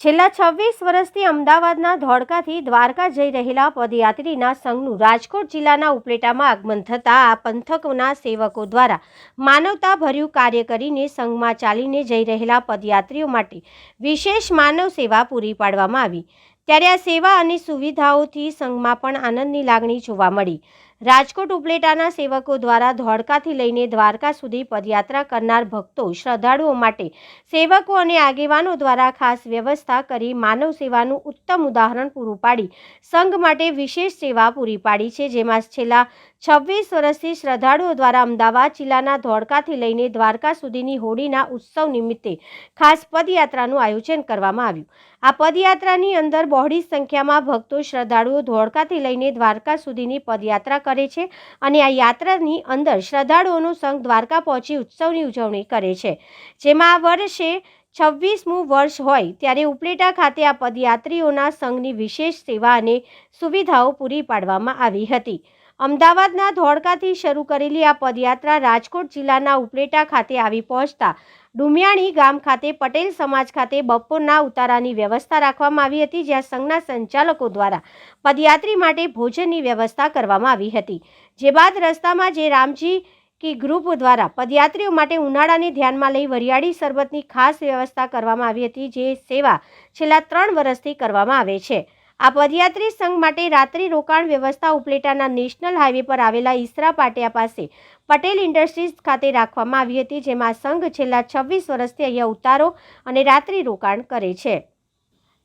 છેલ્લા છવ્વીસ વર્ષથી અમદાવાદના ધોળકાથી દ્વારકા જઈ રહેલા પદયાત્રીના સંઘનું રાજકોટ જિલ્લાના ઉપલેટામાં આગમન થતાં આ પંથકના સેવકો દ્વારા માનવતાભર્યું કાર્ય કરીને સંઘમાં ચાલીને જઈ રહેલા પદયાત્રીઓ માટે વિશેષ માનવ સેવા પૂરી પાડવામાં આવી. ત્યારે આ સેવા અને સુવિધાઓથી સંઘમાં પણ આનંદની લાગણી જોવા મળી. રાજકોટ ઉપલેટાના સેવકો દ્વારા ધોળકાથી લઈને દ્વારકા સુધી પદયાત્રા કરનાર ભક્તો શ્રદ્ધાળુઓ માટે સેવકો અને આગેવાનો દ્વારા ખાસ વ્યવસ્થા કરી માનવ સેવાનું ઉત્તમ ઉદાહરણ પૂરું પાડી, સંઘ માટે વિશેષ સેવા પૂરી પાડી છે, જેમાં છેલ્લા છવ્વીસ વર્ષથી શ્રદ્ધાળુઓ દ્વારા અમદાવાદ જિલ્લાના ધોળકાથી લઈને દ્વારકા સુધીની હોળીના ઉત્સવ નિમિત્તે ખાસ પદયાત્રાનું આયોજન કરવામાં આવ્યું. આ પદયાત્રાની અંદર બહોળી સંખ્યામાં ભક્તો શ્રદ્ધાળુઓ ધોળકાથી લઈને દ્વારકા સુધીની પદયાત્રા કરે છે અને આ યાત્રાની અંદર શ્રદ્ધાળુઓનો સંઘ દ્વારકા પહોંચી ઉત્સવની ઉજવણી કરે છે. જેમાં આ વર્ષે છવ્વીસમું વર્ષ હોય ત્યારે ઉપલેટા ખાતે આ પદયાત્રીઓના સંઘની વિશેષ સેવા અને સુવિધાઓ પૂરી પાડવામાં આવી હતી. અમદાવાદના ધોળકાથી શરૂ કરેલી આ પદયાત્રા રાજકોટ જિલ્લાના ઉપલેટા ખાતે આવી પહોંચતા ડુમિયાણી ગામ ખાતે, પટેલ સમાજ ખાતે બપોરના ઉતારાની વ્યવસ્થા રાખવામાં આવી હતી, જ્યાં સંઘના સંચાલકો દ્વારા પદયાત્રી માટે ભોજનની વ્યવસ્થા કરવામાં આવી હતી. જે બાદ રસ્તામાં જે રામજી કી ગ્રુપ દ્વારા પદયાત્રીઓ માટે ઉનાળાને ધ્યાનમાં લઈ વરિયાળી શરબતની ખાસ વ્યવસ્થા કરવામાં આવી હતી, જે સેવા છેલ્લા ત્રણ વર્ષથી કરવામાં આવે છે. આ પદયાત્રી સંઘ માટે રાત્રિ રોકાણ વ્યવસ્થા ઉપલેટાના નેશનલ હાઈવે પર આવેલા ઈસરા પાટિયા પાસે પટેલ ઇન્ડસ્ટ્રીઝ ખાતે રાખવામાં આવી હતી, જેમાં સંઘ છેલ્લા છવ્વીસ વર્ષથી અહીંયા ઉતારો અને રાત્રિ રોકાણ કરે છે.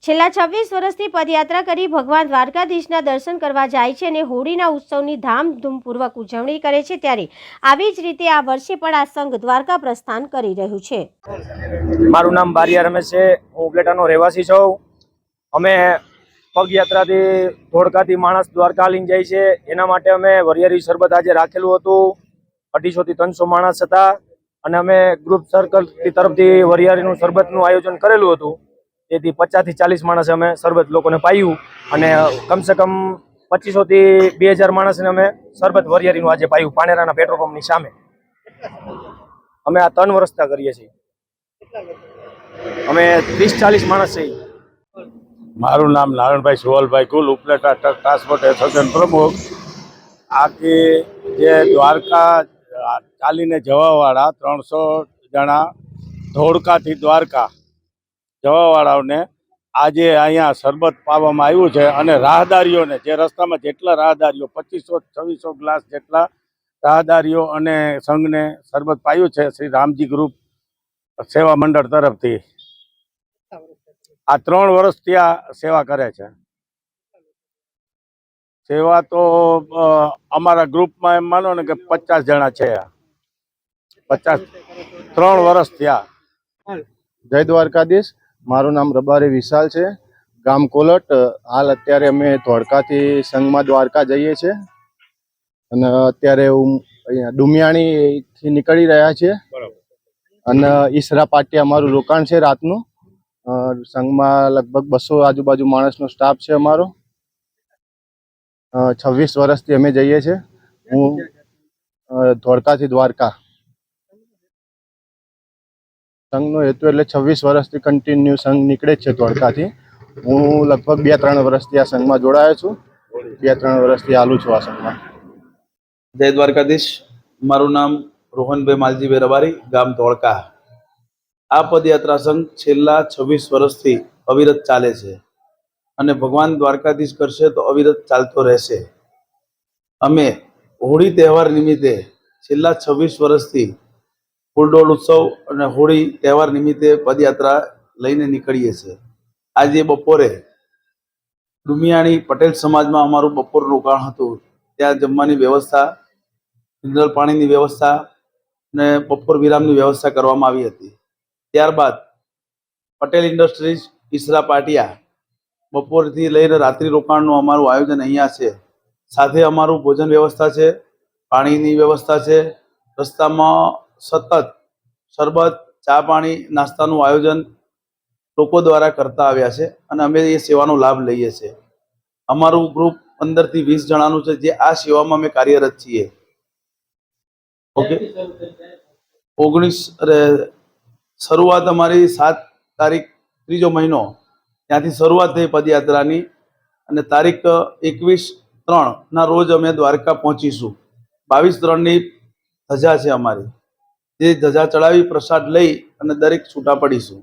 છેલ્લા છવ્વીસ વર્ષથી પદયાત્રા કરી ભગવાન દ્વારકાધીશના દર્શન કરવા જાય છે અને હોળીના ઉત્સવની ધામધૂમપૂર્વક ઉજવણી કરે છે, ત્યારે આવી જ રીતે આ વર્ષે પણ આ સંઘ દ્વારકા પ્રસ્થાન કરી રહ્યું છે. મારું નામ બારિયા રમેશ છે. હું ઉપલેટાનો રહેવાસી છું. અમે પગયાત્રાથી ધોળકાથી માણસ દ્વારકા લઈને જાય છે. એના માટે અમે વરિયારી શરબત આજે રાખેલું હતું. અઢીસોથી ત્રણસો માણસ હતા અને અમે ગ્રુપ સર્કલ તરફથી વરિયાળીનું શરબતનું આયોજન કરેલું હતું. તેથી પચાસથી ચાલીસ માણસ અમે શરબત લોકોને પાયું અને કમસે કમ પચીસોથી બે હજાર માણસને અમે શરબત વરિયાળીનું આજે પાયું પાનેરાના પેટ્રોલ પંપની સામે. અમે આ ત્રણ વર્ષતા કરીએ છીએ. અમે ત્રીસ ચાલીસ માણસ છીએ. મારું નામ નારાયણભાઈ સુવલભાઈ કુલ, ઉપલેટા ટ્રાન્સપોર્ટ એસોસિએશન પ્રમુખ. આખી જે દ્વારકા ચાલીને જવાવાળા ત્રણસો જણા ધોળકાથી દ્વારકા જવાવાળાઓને આજે અહીંયા શરબત પાવામાં આવ્યું છે અને રાહદારીઓને, જે રસ્તામાં જેટલા રાહદારીઓ, પચીસો, છવ્વીસો ગ્લાસ જેટલા રાહદારીઓ અને સંઘને શરબત પાયું છે શ્રી રામજી ગ્રુપ સેવા મંડળ તરફથી. આ ત્રણ વર્ષથી આ સેવા કરે છે. સેવા તો અમારા ગ્રુપમાં એમ માનો ને કે પચાસ જણા છે પચાસ ત્રણ વર્ષ થયા જય દ્વારકાધીશ. મારું નામ રબારી વિશાલ છે. ગામ કોલટ. હાલ અત્યારે અમે ધોળકાથી સંઘમાં દ્વારકા જઈએ છીએ અને અત્યારે હું અહીંયા ડુમિયાણીથી નીકળી રહ્યા છીએ. અને ઈસરા પાટિયા અમારું રોકાણ છે રાતનું. સંઘમાં લગભગ બસો આજુબાજુ માણસનો સ્ટાફ છે અમારો. છવ્વીસ વર્ષથી અમે જઈએ છીએ. હું ધોળકાથી દ્વારકા. સંઘનો હેતુ એટલે છવ્વીસ વર્ષથી કન્ટિન્યુ સંઘ નીકળે છે ધોળકાથી. હું લગભગ બે ત્રણ વર્ષથી આ સંઘમાં જોડાયો છું. બે ત્રણ વર્ષથી આલું છું આ સંઘમાં. જય દ્વારકાધીશ. મારું નામ રોહનભાઈ માલજીભાઈ રબારી, ગામ ધોળકા. આ પદયાત્રા સંઘ છેલ્લા છવ્વીસ વર્ષથી અવિરત ચાલે છે. અને ભગવાન દ્વારકાધીશ કરશે તો અવિરત ચાલતો રહેશે. અમે હોળી તહેવાર નિમિત્તે છેલ્લા છવ્વીસ વર્ષથી ફૂલડોળ ઉત્સવ અને હોળી તહેવાર નિમિત્તે પદયાત્રા લઈને નીકળીએ છીએ. આજે બપોરે ડુમિયાણી પટેલ સમાજમાં અમારું બપોરનું રોકાણ હતું. ત્યાં જમવાની વ્યવસ્થા, મિનરલ પાણીની વ્યવસ્થા અને બપોર વિરામની વ્યવસ્થા કરવામાં આવી હતી. ત્યારબાદ પટેલ ઇન્ડસ્ટ્રીઝ ઈસરા પાટિયા બપોરથી લઈને રાત્રિ રોકાણનું અમારું આયોજન અહીંયા છે. સાથે અમારું ભોજન વ્યવસ્થા છે, પાણીની વ્યવસ્થા છે, રસ્તામાં સતત શરબત, ચા પાણી, નાસ્તાનું આયોજન લોકો દ્વારા કરતા આવ્યા છે અને અમે એ સેવાનો લાભ લઈએ છીએ અમારું ગ્રુપ પંદરથી વીસ જણાનું છે જે આ સેવામાં અમે કાર્યરત છીએ. ઓકે. ઓગણીસ શરૂઆત અમારી સાત તારીખ, ત્રીજો મહિનો. ત્યાંથી શરૂઆત થઈ પદયાત્રાની અને તારીખ એકવીસ ત્રણના રોજ અમે દ્વારકા પહોંચીશું. બાવીસ ત્રણની ધજા છે અમારી. તે ધજા ચડાવી પ્રસાદ લઈ અને દરેક છૂટા પડીશું.